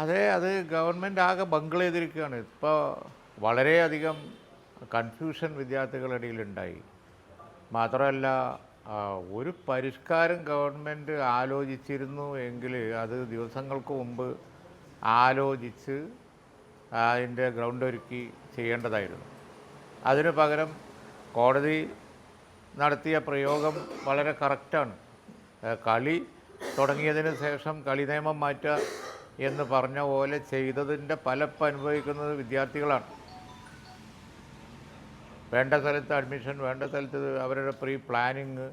അതെ അത് ഗവൺമെന്റ് ആകെ ബംഗിൾ ചെയ്തിരിക്കുകയാണ്. ഇപ്പോൾ വളരെയധികം കൺഫ്യൂഷൻ വിദ്യാർത്ഥികളുടെ ഇടയിലുണ്ടായി. മാത്രമല്ല ഒരു പരിഷ്കാരം ഗവൺമെന്റ് ആലോചിച്ചിരുന്നു എങ്കിൽ അത് ദിവസങ്ങൾക്ക് മുമ്പ് ആലോചിച്ച് അതിന്റെ ഗ്രൗണ്ട് ഒരുക്കി ചെയ്യേണ്ടതായിരുന്നു. അതിനു പകരം കോടതി നടത്തിയ പ്രയോഗം വളരെ കറക്റ്റാണ് കളി തുടങ്ങിയതിന് ശേഷം കളി നിയമം മാറ്റുക എന്ന് പറഞ്ഞ പോലെ ചെയ്തതിന്റെ പലപ്പ് അനുഭവിക്കുന്നത് വിദ്യാർത്ഥികളാണ്. വേണ്ട സ്ഥലത്ത് അഡ്മിഷൻ വേണ്ട സ്ഥലത്ത് അവരുടെ പ്രീ പ്ലാനിങ്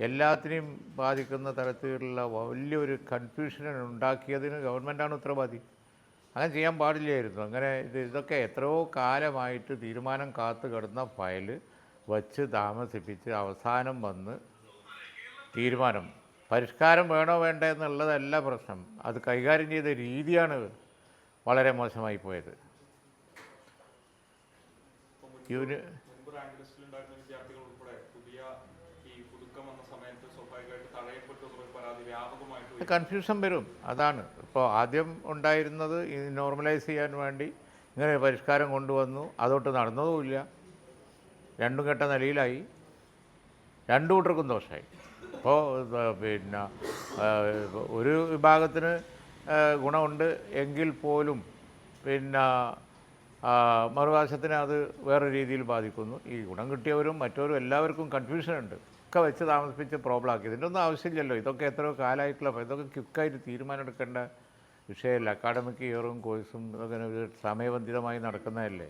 എല്ലാത്തിനെയും ബാധിക്കുന്ന തരത്തിലുള്ള വലിയൊരു കൺഫ്യൂഷൻ ഉണ്ടാക്കിയതിന് ഗവൺമെന്റാണ് ഉത്തരവാദി. അങ്ങനെ ചെയ്യാൻ പാടില്ലായിരുന്നു. അങ്ങനെ ഇത് ഇതൊക്കെ എത്രയോ കാലമായിട്ട് തീരുമാനം കാത്തു കിടന്ന ഫയൽ വച്ച് താമസിപ്പിച്ച് അവസാനം വന്ന് തീരുമാനം പരിഷ്കാരം വേണോ വേണ്ടേ എന്നുള്ളതല്ല പ്രശ്നം. അത് കൈകാര്യം ചെയ്ത രീതിയാണ് വളരെ മോശമായി പോയത്. കൺഫ്യൂഷൻ വരും. അതാണ്. ഇപ്പോൾ ആദ്യം ഉണ്ടായിരുന്നത് നോർമലൈസ് ചെയ്യാൻ വേണ്ടി ഇങ്ങനെ പരിഷ്കാരം കൊണ്ടുവന്നു. അതോട്ട് നടന്നതുമില്ല. രണ്ടും കെട്ട നിലയിലായി. രണ്ടു കൂട്ടർക്കും ദോഷമായി ഇപ്പോൾ പിന്നെ ഒരു വിഭാഗത്തിന് ഗുണമുണ്ട് എങ്കിൽ പോലും പിന്നെ മറുവശത്തിനെ അത് വേറെ രീതിയിൽ ബാധിക്കുന്നു. ഈ ഗുണം കിട്ടിയവരും മറ്റവരും എല്ലാവർക്കും കൺഫ്യൂഷൻ ഉണ്ട് ഒക്കെ വെച്ച് താമസിപ്പിച്ച് പ്രോബ്ലം ആക്കി. ഇതിന്റെ ഒന്നും ആവശ്യമില്ലല്ലോ. ഇതൊക്കെ എത്രയോ കാലമായിട്ടുള്ള ഇതൊക്കെ ക്വിക്കായിട്ട് തീരുമാനമെടുക്കേണ്ട വിഷയമല്ല. അക്കാഡമിക് ഇയറും കോഴ്സും ഒരു സമയബന്ധിതമായി നടക്കുന്നതല്ലേ?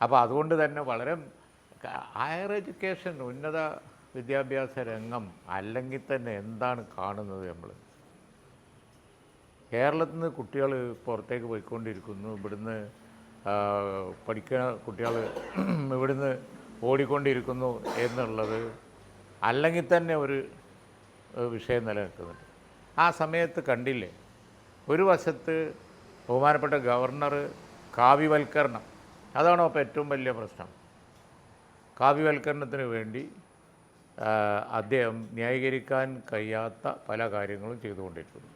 അപ്പോൾ അതുകൊണ്ട് തന്നെ വളരെ ഹയർ എഡ്യൂക്കേഷൻ ഉന്നത വിദ്യാഭ്യാസ രംഗം അല്ലെങ്കിൽ തന്നെ എന്താണ് കാണുന്നത് നമ്മൾ? കേരളത്തിൽ നിന്ന് കുട്ടികൾ പുറത്തേക്ക് പോയിക്കൊണ്ടിരിക്കുന്നു. ഇവിടുന്ന് പഠിക്കുന്ന കുട്ടികൾ ഇവിടുന്ന് ഓടിക്കൊണ്ടിരിക്കുന്നു എന്നുള്ളത് അല്ലെങ്കിൽ തന്നെ ഒരു വിഷയം നിലനിൽക്കുന്നുണ്ട്. ആ സമയത്ത് കണ്ടില്ലേ? ഒരു വശത്ത് ബഹുമാനപ്പെട്ട ഗവർണർ കാവ്യവൽക്കരണം. അതാണോ ഇപ്പോൾ ഏറ്റവും വലിയ പ്രശ്നം. കാവ്യവൽക്കരണത്തിന് വേണ്ടി അദ്ദേഹം ന്യായീകരിക്കാൻ കഴിയാത്ത പല കാര്യങ്ങളും ചെയ്തുകൊണ്ടിരിക്കുന്നു.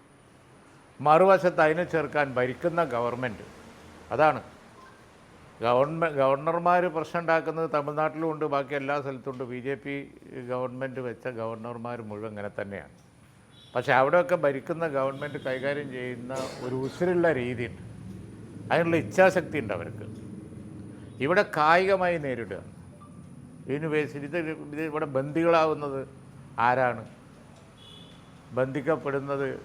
മറുവശത്ത് അതിനെ ചേർക്കാൻ ഭരിക്കുന്ന ഗവൺമെന്റ് അതാണ്. ഗവൺമെ ഗവർണർമാർ പ്രശ്നം ഉണ്ടാക്കുന്നത് തമിഴ്നാട്ടിലുമുണ്ട് ബാക്കി എല്ലാ സ്ഥലത്തും ഉണ്ട്. ബി ജെ പി ഗവൺമെന്റ് വെച്ച ഗവർണർമാർ മുഴുവൻ ഇങ്ങനെ തന്നെയാണ്. പക്ഷേ അവിടെയൊക്കെ ഭരിക്കുന്ന ഗവൺമെന്റ് കൈകാര്യം ചെയ്യുന്ന ഒരു ഉസിരുള്ള രീതിയുണ്ട്. അതിനുള്ള ഇച്ഛാശക്തി ഉണ്ട് അവർക്ക്. ഇവിടെ കായികമായി നേരിടുക. യൂണിവേഴ്സിറ്റി ഇത് ഇത് ഇവിടെ ബന്ദികളാവുന്നത് ആരാണ്? ബന്ധിക്കപ്പെടുന്നത്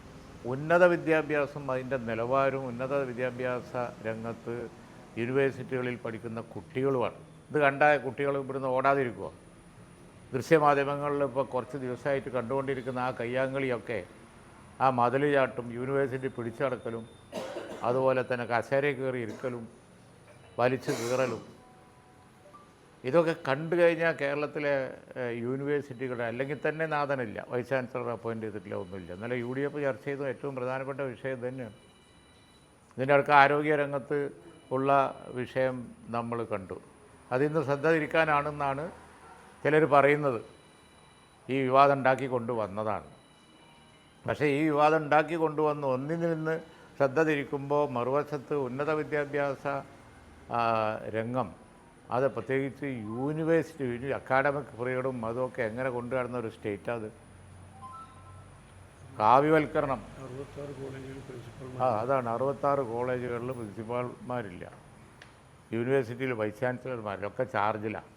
ഉന്നത വിദ്യാഭ്യാസം അതിന്റെ നിലവാരവും ഉന്നത വിദ്യാഭ്യാസ രംഗത്ത് യൂണിവേഴ്സിറ്റികളിൽ പഠിക്കുന്ന കുട്ടികളുമാണ്. ഇത് കണ്ട കുട്ടികൾ ഇവിടുന്ന് ഓടാതിരിക്കുക ദൃശ്യമാധ്യമങ്ങളിൽ ഇപ്പോൾ കുറച്ച് ദിവസമായിട്ട് കണ്ടുകൊണ്ടിരിക്കുന്ന ആ കയ്യാങ്കളിയൊക്കെ ആ മതിൽ ചാട്ടും യൂണിവേഴ്സിറ്റി പിടിച്ചടക്കലും അതുപോലെ തന്നെ കസേര കയറി ഇരിക്കലും വലിച്ചു കീറലും ഇതൊക്കെ കണ്ടു കഴിഞ്ഞാൽ കേരളത്തിലെ യൂണിവേഴ്സിറ്റികളുടെ അല്ലെങ്കിൽ തന്നെ നാഥനില്ല. വൈസ് ചാൻസലർ അപ്പോയിന്റ് ചെയ്തിട്ടില്ല ഒന്നുമില്ല. എന്നാലും യു ഡി എഫ് ചർച്ച ചെയ്ത ഏറ്റവും പ്രധാനപ്പെട്ട വിഷയം തന്നെയാണ് ഇതിന്റെ അടുക്ക ആരോഗ്യരംഗത്ത് ഉള്ള വിഷയം നമ്മൾ കണ്ടു. അതിന്ന് ശ്രദ്ധ തിരിക്കാനാണെന്നാണ് ചിലർ പറയുന്നത്. ഈ വിവാദം ഉണ്ടാക്കി കൊണ്ടുവന്നതാണ് പക്ഷേ ഈ വിവാദം ഉണ്ടാക്കി കൊണ്ടുവന്ന് ഒന്നിൽ നിന്ന് ശ്രദ്ധ തിരിക്കുമ്പോൾ മറുവശത്ത് ഉന്നത വിദ്യാഭ്യാസ രംഗം അത് പ്രത്യേകിച്ച് യൂണിവേഴ്സിറ്റി യൂണി അക്കാഡമിക് ഫ്രീഡും അതുമൊക്കെ എങ്ങനെ കൊണ്ടുവരുന്ന ഒരു സ്റ്റേറ്റ് അത്. കാവ്യവൽക്കരണം. ആ അതാണ്. അറുപത്താറ് കോളേജുകളിൽ പ്രിൻസിപ്പാൾമാരില്ല യൂണിവേഴ്സിറ്റിയിൽ വൈസ് ചാൻസലർമാരൊക്കെ ചാർജിലാണ്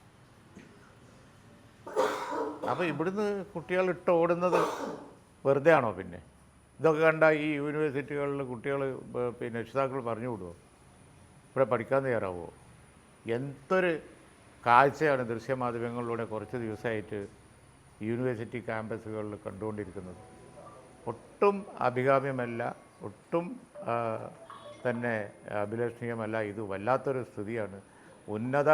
അപ്പോൾ ഇവിടുന്ന് കുട്ടികൾ ഇട്ട് ഓടുന്നത് വെറുതെ ആണോ പിന്നെ? ഇതൊക്കെ കണ്ട ഈ യൂണിവേഴ്സിറ്റികളിൽ കുട്ടികൾ പിന്നെ രക്ഷിതാക്കൾ പറഞ്ഞു വിടുമോ ഇവിടെ പഠിക്കാൻ തയ്യാറാവുമോ എന്തൊരു കാഴ്ചയാണ് ദൃശ്യമാധ്യമങ്ങളിലൂടെ കുറച്ച് ദിവസമായിട്ട് യൂണിവേഴ്സിറ്റി ക്യാമ്പസുകളിൽ കണ്ടുകൊണ്ടിരിക്കുന്നത്. ഒട്ടും അഭികാമ്യമല്ല ഒട്ടും തന്നെ അഭിലഷണീയമല്ല ഇത് വല്ലാത്തൊരു സ്ഥിതിയാണ്. ഉന്നത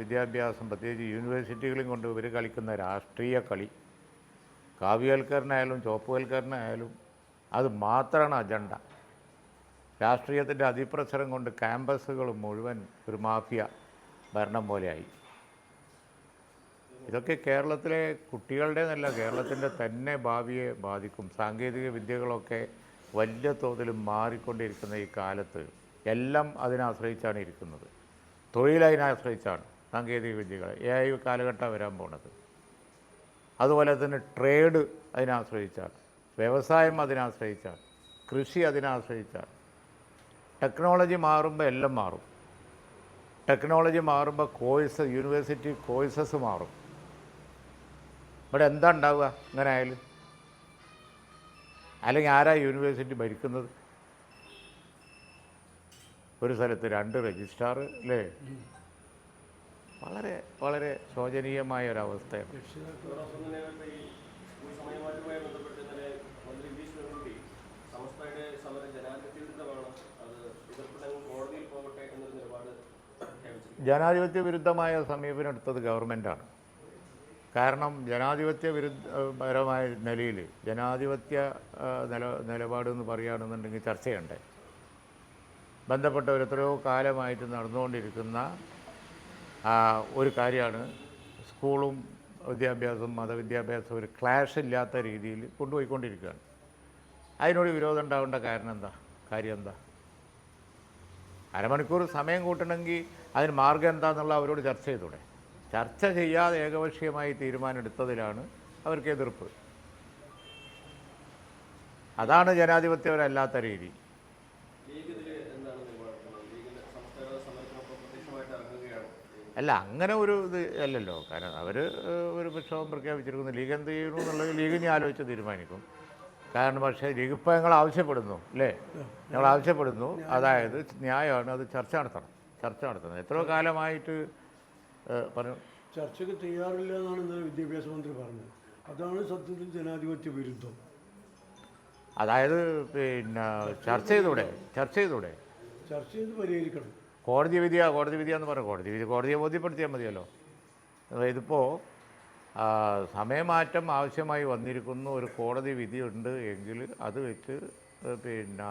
വിദ്യാഭ്യാസം പ്രത്യേകിച്ച് യൂണിവേഴ്സിറ്റികളും കൊണ്ട് ഇവർ കളിക്കുന്ന രാഷ്ട്രീയ കളി കാവ്യവൽക്കരണമായാലും ചോപ്പുവൽക്കരണമായാലും അത് മാത്രമാണ് അജണ്ട. രാഷ്ട്രീയത്തിന്റെ അതിപ്രസരം കൊണ്ട് ക്യാമ്പസുകൾ മുഴുവൻ ഒരു മാഫിയ ഭരണം പോലെയായി. ഇതൊക്കെ കേരളത്തിലെ കുട്ടികളുടെ നല്ല കേരളത്തിന്റെ തന്നെ ഭാവിയെ ബാധിക്കും. സാങ്കേതിക വിദ്യകളൊക്കെ വലിയ തോതിൽ മാറിക്കൊണ്ടിരിക്കുന്ന ഈ കാലത്ത് എല്ലാം അതിനാശ്രയിച്ചാണ് ഇരിക്കുന്നത്. ആശ്രയിച്ചാണ് സാങ്കേതിക വിദ്യകൾ എ ഐ കാലഘട്ടം വരാൻ പോണത്. അതുപോലെ തന്നെ ട്രേഡ് അതിനാശ്രയിച്ചാണ് വ്യവസായം അതിനാശ്രയിച്ചാണ് കൃഷി അതിനെ ആശ്രയിച്ചാണ് ടെക്നോളജി മാറുമ്പോൾ എല്ലാം മാറും. ടെക്നോളജി മാറുമ്പോൾ കോഴ്സ് യൂണിവേഴ്സിറ്റി കോഴ്സസ് മാറും. ഇവിടെ എന്താ ഉണ്ടാവുക? ഇങ്ങനെ ആയാലും? അല്ലെങ്കിൽ ആരാ യൂണിവേഴ്സിറ്റി ഭരിക്കുന്നത്? ഒരു സ്ഥലത്ത് രണ്ട് രജിസ്ട്രാർ അല്ലേ? വളരെ വളരെ ശോചനീയമായ ഒരവസ്ഥയാണ് രക്ഷിതാക്കൾ അതോടൊപ്പം തന്നെ ഇപ്പൊ ഈ സ്കൂൾ സമയമാറ്റവുമായി ബന്ധപ്പെട്ട് ഇന്നലെ മന്ത്രി വി ശിവൻകുട്ടി സമസ്തയുടെ സമരം ജനാധിപത്യ വിരുദ്ധമാണ് അത് എതിർപ്പില്ലെങ്കിൽ കോടതിയിൽ പോകട്ടെ എന്നൊരു നിലപാട് പ്രഖ്യാപിച്ചിരിക്കുന്നു ജനാധിപത്യ വിരുദ്ധമായ സമീപനം എടുത്തത് ഗവൺമെന്റാണ് കാരണം ജനാധിപത്യ വിരുദ്ധപരമായ നിലയിൽ ജനാധിപത്യ നില നിലപാട് എന്ന് പറയുകയാണെന്നുണ്ടെങ്കിൽ ചർച്ചയുണ്ട്. ബന്ധപ്പെട്ട എത്രയോ കാലമായിട്ട് നടന്നുകൊണ്ടിരിക്കുന്ന ഒരു കാര്യമാണ് സ്കൂളും വിദ്യാഭ്യാസം മതവിദ്യാഭ്യാസവും ഒരു ക്ലാഷ് ഇല്ലാത്ത രീതിയിൽ കൊണ്ടുപോയിക്കൊണ്ടിരിക്കുകയാണ്. അതിനോട് വിരോധം ഉണ്ടാവേണ്ട കാരണം എന്താ? കാര്യം എന്താ? അരമണിക്കൂർ സമയം കൂട്ടണമെങ്കിൽ അതിന് മാർഗം എന്താണെന്നുള്ള അവരോട് ചർച്ച ചെയ്തൂടെ. ചർച്ച ചെയ്യാതെ ഏകപക്ഷീയമായി തീരുമാനം എടുത്തതിലാണ് അവർക്ക് എതിർപ്പ്. അതാണ് ജനാധിപത്യപരമല്ലാത്ത രീതി. അല്ല അങ്ങനെ ഒരു ഇത് അല്ലല്ലോ. കാരണം അവർ ഒരു പ്രക്ഷോഭം പ്രഖ്യാപിച്ചിരിക്കുന്നു. ലീഗ് എന്ത് ചെയ്യണു എന്നുള്ളത് ലീഗ് ഞാൻ ആലോചിച്ച് തീരുമാനിക്കും. കാരണം പക്ഷേ ലീഗ് ഇപ്പോൾ ഞങ്ങൾ ആവശ്യപ്പെടുന്നു അല്ലേ? ഞങ്ങൾ ആവശ്യപ്പെടുന്നു. അതായത് ന്യായമാണ് അത് ചർച്ച നടത്തണം. ചർച്ച നടത്തുന്നത്. എത്രയോ കാലമായിട്ട് പറഞ്ഞു. ചർച്ചയ്ക്ക് തയ്യാറില്ല എന്നാണ് ഇന്നലെ വിദ്യാഭ്യാസ മന്ത്രി പറഞ്ഞത്. അതാണ് സത്യത്തിൽ ജനാധിപത്യ വിരുദ്ധം. അതായത് പിന്നെ ചർച്ച ചെയ്തൂടെ? ചർച്ച ചെയ്തൂടെ? ചർച്ച ചെയ്ത് പരിഹരിക്കണം. കോടതി വിധിയാ കോടതി വിധിയാന്ന് പറയാം കോടതി വിധി കോടതിയെ ബോധ്യപ്പെടുത്തിയാൽ മതിയല്ലോ. ഇതിപ്പോൾ സമയമാറ്റം ആവശ്യമായി വന്നിരിക്കുന്ന ഒരു കോടതി വിധിയുണ്ട് എങ്കിൽ അത് വെച്ച് പിന്നെ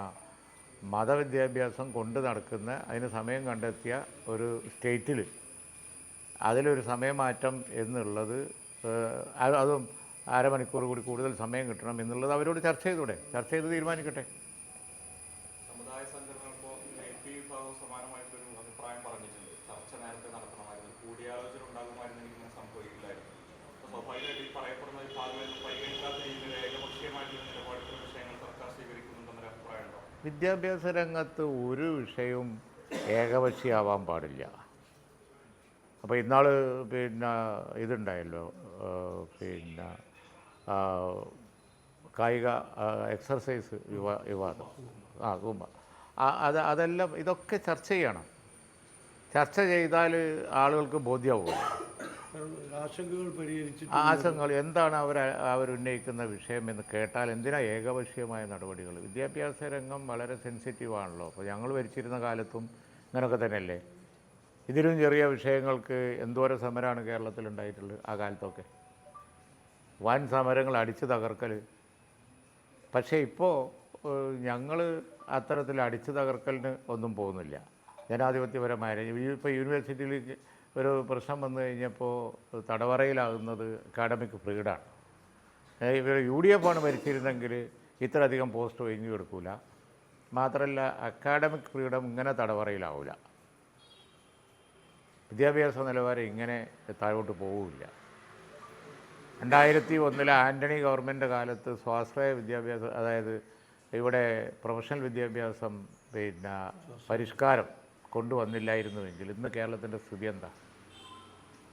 മതവിദ്യാഭ്യാസം കൊണ്ട് നടക്കുന്ന അതിന് സമയം കണ്ടെത്തിയ ഒരു സ്റ്റേറ്റിൽ അതിലൊരു സമയമാറ്റം എന്നുള്ളത് അത് അരമണിക്കൂർ കൂടി കൂടുതൽ സമയം കിട്ടണം എന്നുള്ളത് അവരോട് ചർച്ച ചെയ്തൂടെ? ചർച്ച ചെയ്ത് തീരുമാനിക്കട്ടെ. സ്വാഭാവികമായിട്ട് ഈ പറയപ്പെടുന്ന വിഭാഗം പരിഗണിക്കാത്ത രീതിയിൽ ഏകപക്ഷീയമായിട്ടുള്ള വിദ്യാഭ്യാസ രംഗത്ത് ഒരു വിഷയവും ഏകപക്ഷീയാവാൻ പാടില്ല. അപ്പോൾ ഇന്നാൾ പിന്നെ ഇതുണ്ടായല്ലോ പിന്നെ കായിക എക്സർസൈസ് യുവ വിവാദം ആ കുമ്പ അത് അതെല്ലാം ഇതൊക്കെ ചർച്ച ചെയ്യണം. ചർച്ച ചെയ്താൽ ആളുകൾക്ക് ബോധ്യമാവുള്ളൂ ആശങ്കകൾ പരിഹരിച്ച് ആശങ്കകൾ എന്താണ് അവർ അവരുന്നയിക്കുന്ന വിഷയമെന്ന് കേട്ടാൽ എന്തിനാ ഏകപക്ഷീയമായ നടപടികൾ? വിദ്യാഭ്യാസ രംഗം വളരെ സെൻസിറ്റീവ് ആണല്ലോ. അപ്പോൾ ഞങ്ങൾ ഭരിച്ചിരുന്ന കാലത്തും ഇങ്ങനൊക്കെ തന്നെയല്ലേ? ഇതിലും ചെറിയ വിഷയങ്ങൾക്ക് എന്തോരം സമരമാണ് കേരളത്തിൽ ഉണ്ടായിട്ടുള്ളത് ആ കാലത്തൊക്കെ. വൻ സമരങ്ങൾ അടിച്ചു തകർക്കൽ. പക്ഷേ ഇപ്പോൾ ഞങ്ങൾ അത്തരത്തിൽ അടിച്ചു തകർക്കലിന് ഒന്നും പോകുന്നില്ല. ജനാധിപത്യപരമായ ഇപ്പോൾ യൂണിവേഴ്സിറ്റിയിൽ ഒരു പ്രശ്നം വന്നു കഴിഞ്ഞപ്പോൾ തടവറയിലാകുന്നത് അക്കാഡമിക് ഫ്രീഡാണ്. ഇവർ യു ഡി എഫ് ആണ് ഭരിച്ചിരുന്നെങ്കിൽ ഇത്രയധികം പോസ്റ്റ് ഒഴിഞ്ഞു കൊടുക്കൂല. മാത്രമല്ല അക്കാഡമിക് ഫ്രീഡം ഇങ്ങനെ തടവറയിലാവില്ല വിദ്യാഭ്യാസ നിലവാരം ഇങ്ങനെ താഴോട്ട് പോവില്ല രണ്ടായിരത്തി ഒന്നിലെ ആന്റണി ഗവൺമെന്റ് കാലത്ത് സ്വാശ്രയ വിദ്യാഭ്യാസം അതായത് ഇവിടെ പ്രൊഫഷണൽ വിദ്യാഭ്യാസം പിന്നെ പരിഷ്കാരം കൊണ്ടുവന്നില്ലായിരുന്നുവെങ്കിൽ ഇന്ന് കേരളത്തിന്റെ സ്ഥിതി എന്താ?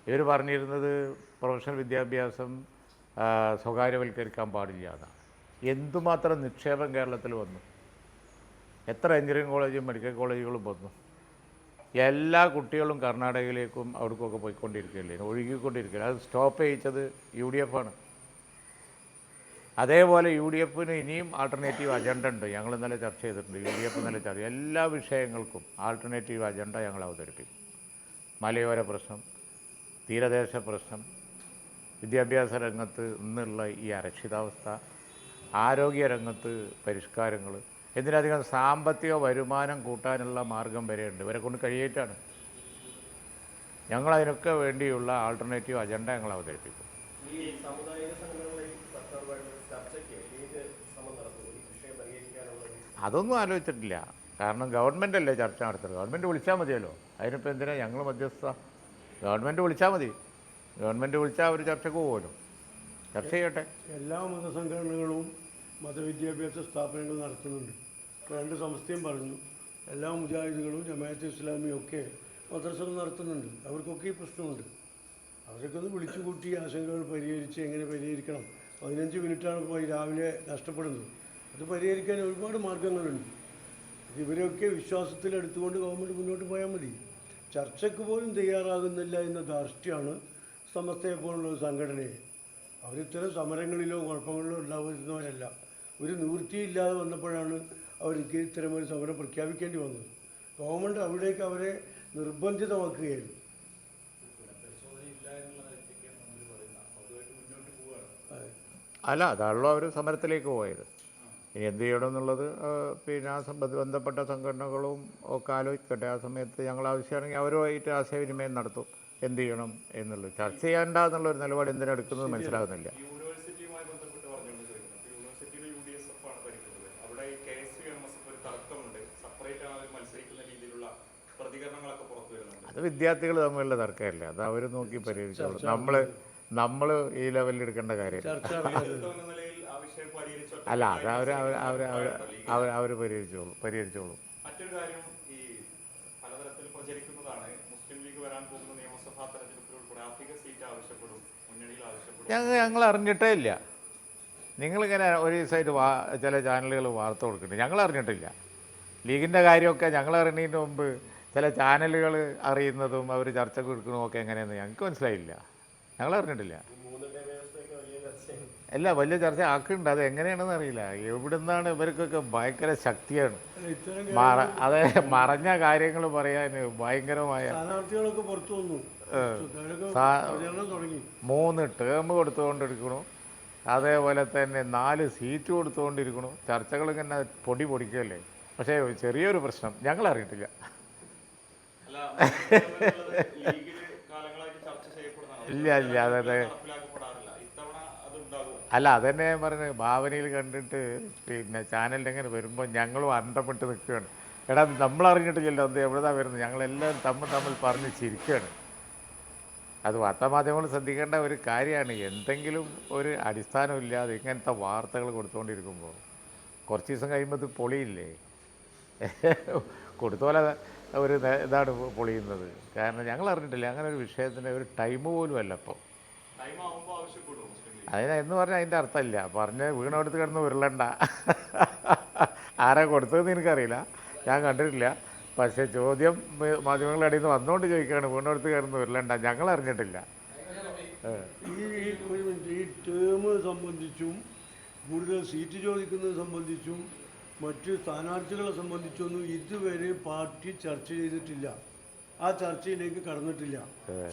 ഇവർ പറഞ്ഞിരുന്നത് പ്രൊഫഷണൽ വിദ്യാഭ്യാസം സ്വകാര്യവൽക്കരിക്കാൻ പാടില്ല എന്നാണ്. എന്തുമാത്രം നിക്ഷേപം കേരളത്തിൽ വന്നു? എത്ര എഞ്ചിനീയറിംഗ് കോളേജും മെഡിക്കൽ കോളേജുകളും വന്നു? എല്ലാ കുട്ടികളും കർണാടകയിലേക്കും അവിടേക്കൊക്കെ പോയിക്കൊണ്ടിരിക്കുകയല്ലേ? ഒഴുകിക്കൊണ്ടിരിക്കുകയല്ലേ? അത് സ്റ്റോപ്പ് ചെയ്യിച്ചത് യു ഡി എഫ് ആണ്. അതേപോലെ യു ഡി എഫിന് ഇനിയും ആൾട്ടർനേറ്റീവ് അജണ്ട ഉണ്ട്. ഞങ്ങൾ ഇന്നലെ ചർച്ച ചെയ്തിട്ടുണ്ട്. യു ഡി എഫ് ഇന്നലെ ചർച്ച എല്ലാ വിഷയങ്ങൾക്കും ആൾട്ടർനേറ്റീവ് അജണ്ട ഞങ്ങൾ അവതരിപ്പിക്കും. മലയോര പ്രശ്നം തീരദേശ പ്രശ്നം വിദ്യാഭ്യാസ രംഗത്ത് ഇന്നുള്ള ഈ അരക്ഷിതാവസ്ഥ ആരോഗ്യ രംഗത്ത് പരിഷ്കാരങ്ങൾ എന്തിനധികം സാമ്പത്തിക വരുമാനം കൂട്ടാനുള്ള മാർഗം വരെയുണ്ട്. ഇവരെ കൊണ്ട് കഴിയേറ്റാണ്. ഞങ്ങളതിനൊക്കെ വേണ്ടിയുള്ള ആൾട്ടർനേറ്റീവ് അജണ്ട ഞങ്ങൾ അവതരിപ്പിക്കും. അതൊന്നും ആലോചിച്ചിട്ടില്ല. കാരണം ഗവൺമെന്റ് അല്ലേ ചർച്ച നടത്തുന്നത്. ഗവൺമെന്റ് വിളിച്ചാൽ മതിയല്ലോ. അതിനിപ്പോൾ എന്തിനാ ഞങ്ങൾ മധ്യസ്ഥ ഗവൺമെന്റ് വിളിച്ചാൽ മതി. ഗവൺമെന്റ് വിളിച്ചാൽ അവർ ചർച്ചക്ക് പോകുമല്ലോ ചർച്ച ചെയ്യട്ടെ. എല്ലാ മതസംഘടനകളും മതവിദ്യാഭ്യാസ സ്ഥാപനങ്ങൾ നടത്തുന്നുണ്ട്. രണ്ട് സംസ്ഥയും പറഞ്ഞു. എല്ലാ മുജാഹിദുകളും ജമാഅത്ത് ഇസ്ലാമിയും ഒക്കെ മദ്രസകൾ നടത്തുന്നുണ്ട്. അവർക്കൊക്കെ ഈ പ്രശ്നമുണ്ട്. അവരൊക്കെ ഒന്ന് വിളിച്ചു കൂട്ടി ആശങ്കകൾ പരിഹരിച്ച് എങ്ങനെ പരിഹരിക്കണം? പതിനഞ്ച് മിനിറ്റാണ് പോയി രാവിലെ നഷ്ടപ്പെടുന്നത്. അത് പരിഹരിക്കാൻ ഒരുപാട് മാർഗങ്ങളുണ്ട്. ഇവരെയൊക്കെ ഇവരെയൊക്കെ വിശ്വാസത്തിലെടുത്തുകൊണ്ട് ഗവൺമെന്റ് മുന്നോട്ട് പോയാൽ മതി. ചർച്ചയ്ക്ക് പോലും തയ്യാറാകുന്നില്ല എന്ന ധാർഷ്ട്യമാണ് സമസ്തയെ പോലുള്ള സംഘടനയെ. അവരിത്തരം സമരങ്ങളിലോ കുഴപ്പങ്ങളിലോ ഉണ്ടാവുന്നവരല്ല. ഒരു നിവൃത്തിയില്ലാതെ വന്നപ്പോഴാണ് അവർക്ക് ഇത്തരമൊരു സമരം പ്രഖ്യാപിക്കേണ്ടി വന്നത്. ഗവൺമെന്റ് അവിടേക്ക് അവരെ നിർബന്ധിതമാക്കുകയായിരുന്നു. അല്ല അതാണല്ലോ അവർ സമരത്തിലേക്ക് പോയത്. ഇനി എന്ത് ചെയ്യണം എന്നുള്ളത് പിന്നെ ആ സംബന്ധ ബന്ധപ്പെട്ട സംഘടനകളും ഒക്കെ ആലോചിക്കട്ടെ. ആ സമയത്ത് ഞങ്ങൾ ആവശ്യമാണെങ്കിൽ അവരുമായിട്ട് ആശയവിനിമയം നടത്തും. എന്ത് ചെയ്യണം എന്നുള്ളത്. ചർച്ച ചെയ്യണ്ട എന്നുള്ളൊരു നിലപാട് എന്തിനെടുക്കുന്നത് മനസ്സിലാകുന്നില്ല. അത് വിദ്യാർത്ഥികൾ തമ്മിലുള്ള തർക്കമല്ല? അത് അവർ നോക്കി പരിഹരിച്ചോളൂ. നമ്മൾ നമ്മൾ ഈ ലെവലിൽ എടുക്കേണ്ട കാര്യമില്ല. അല്ല അത് അവർ അവർ അവർ അവർ അവർ പരിഹരിച്ചോളൂ പരിഹരിച്ചോളൂ. മറ്റൊരു കാര്യം ഈ പലതരത്തിൽ പ്രചരിക്കുന്നതാണ്. മുസ്ലിം ലീഗ് വരാൻ പോകുന്ന നിയമസഭാ തെരഞ്ഞെടുപ്പിൽ ഉൾപ്പെടെ അധിക സീറ്റ് ആവശ്യപ്പെടും മുന്നണിയിൽ ആവശ്യപ്പെടും. ഞങ്ങൾ ഞങ്ങൾ അറിഞ്ഞിട്ടേ ഇല്ല. നിങ്ങളിങ്ങനെ ഒരു സൈഡ് വാ ചില ചാനലുകൾ വാർത്ത കൊടുക്കുന്നുണ്ട്. ഞങ്ങൾ അറിഞ്ഞിട്ടില്ല. ലീഗിന്റെ കാര്യമൊക്കെ ഞങ്ങൾ അറിയുന്നതിന് മുമ്പ് ചില ചാനലുകൾ അറിയുന്നതും അവർ ചർച്ച കൊടുക്കുന്നതും ഒക്കെ എങ്ങനെയെന്ന് ഞങ്ങൾക്ക് മനസ്സിലായില്ല. ഞങ്ങൾ അറിഞ്ഞിട്ടില്ല ഈ മൂന്നിന്റെ വ്യവസ്ഥയൊക്കെ വലിയ ചർച്ചയാണ് അല്ല വലിയ ചർച്ച ആക്കുന്നുണ്ട്. അത് എങ്ങനെയാണെന്ന് അറിയില്ല. എവിടുന്നാണ് ഇവർക്കൊക്കെ ഭയങ്കര ശക്തിയാണ്. മറ അതെ മറഞ്ഞ കാര്യങ്ങൾ പറയാൻ ഭയങ്കരമായ മൂന്ന് ടേം കൊടുത്തുകൊണ്ടിരിക്കണു അതേപോലെ തന്നെ നാല് സീറ്റ് കൊടുത്തുകൊണ്ടിരിക്കണു ചർച്ചകൾ ഇങ്ങനെ പൊടി പൊടിക്കുകയല്ലേ പക്ഷേ ചെറിയൊരു പ്രശ്നം. ഞങ്ങൾ അറിയിട്ടില്ല ഇല്ല, ഇല്ല, അതെ, അതെ. അല്ല അതന്നെ ഞാൻ പറഞ്ഞത് ഭാവനയിൽ കണ്ടിട്ട് പിന്നെ ചാനലിൽ എങ്ങനെ വരുമ്പോൾ ഞങ്ങളും അന്തപ്പെട്ട് നിൽക്കുകയാണ്. എടാ നമ്മൾ അറിഞ്ഞിട്ടില്ലല്ലോ എന്ത് എവിടുന്നാ വരുന്നത്? ഞങ്ങളെല്ലാം തമ്മിൽ തമ്മിൽ പറഞ്ഞ് ചിരിക്കുകയാണ്. അത് വാർത്താമാധ്യമങ്ങൾ ശ്രദ്ധിക്കേണ്ട ഒരു കാര്യമാണ്. എന്തെങ്കിലും ഒരു അടിസ്ഥാനമില്ലാതെ ഇങ്ങനത്തെ വാർത്തകൾ കൊടുത്തുകൊണ്ടിരിക്കുമ്പോൾ കുറച്ച് ദിവസം കഴിയുമ്പോൾ ഇത് പൊളിയില്ലേ? കൊടുത്ത പോലെ ഒരു ഇതാണ് പൊളിയുന്നത്. കാരണം ഞങ്ങൾ അറിഞ്ഞിട്ടില്ല അങ്ങനെ ഒരു വിഷയത്തിന്റെ ഒരു ടൈം പോലും അല്ല ഇപ്പോൾ അതിന് എന്ന് പറഞ്ഞാൽ അതിന്റെ അർത്ഥമില്ല. പറഞ്ഞ് വീണെടുത്ത് കിടന്ന് ഉരുളണ്ട. ആരാ കൊടുത്തതെന്ന് എനിക്കറിയില്ല. ഞാൻ കണ്ടിട്ടില്ല. പക്ഷേ ചോദ്യം മാധ്യമങ്ങളുടെ അടിയിൽ നിന്ന് വന്നുകൊണ്ട് ചോദിക്കുകയാണ് വീണെടുത്ത് കിടന്ന് ഉരുളണ്ട. ഞങ്ങൾ അറിഞ്ഞിട്ടില്ല. ഈ ടേം സംബന്ധിച്ചും കൂടുതൽ സീറ്റ് ചോദിക്കുന്നത് സംബന്ധിച്ചും മറ്റ് സ്ഥാനാർത്ഥികളെ സംബന്ധിച്ചൊന്നും ഇതുവരെ പാർട്ടി ചർച്ച ചെയ്തിട്ടില്ല. ആ ചർച്ചയിലേക്ക് കടന്നിട്ടില്ല.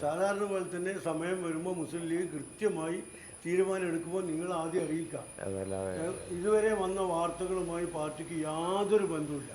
സാധാരണ പോലെ തന്നെ സമയം വരുമ്പോൾ മുസ്ലിം ലീഗ് കൃത്യമായി തീരുമാനം എടുക്കുമ്പോൾ നിങ്ങൾ ആദ്യം അറിയിക്കാം ഇതുവരെ വന്ന വാർത്തകളുമായി പാർട്ടിക്ക് യാതൊരു ബന്ധവുമില്ല.